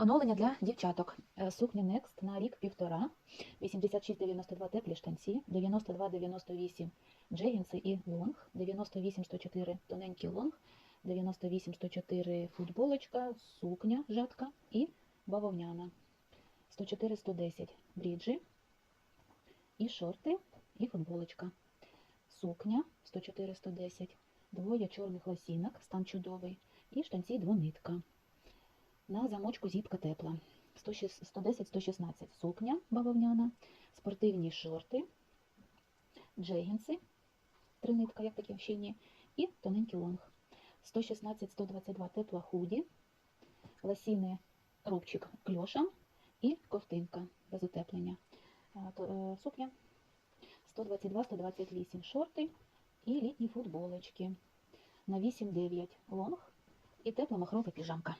Оновлення для дівчаток. Е, Сукня Next на рік півтора, 86-92 теплі штанці, 92-98 джегінси і лонг, 98-104 тоненький лонг, 98-104 футболочка, сукня жатка і бавовняна. 104-110 бріджі і шорти, і футболочка. Сукня 104-110, двоє чорних лосінок, стан чудовий, і штанці двонитка. На замочку зіпка тепла. 110-116 сукня бавовняна, спортивні шорти, джегінси, тринитка, як такі щільні, і тоненький лонг. 116-122 тепла худі, ласіни рубчик кльоша і ковтинка без утеплення. Е, Сукня. 122-128 шорти і літні футболочки. На 8-9 лонг. І тепла махрова піжамка.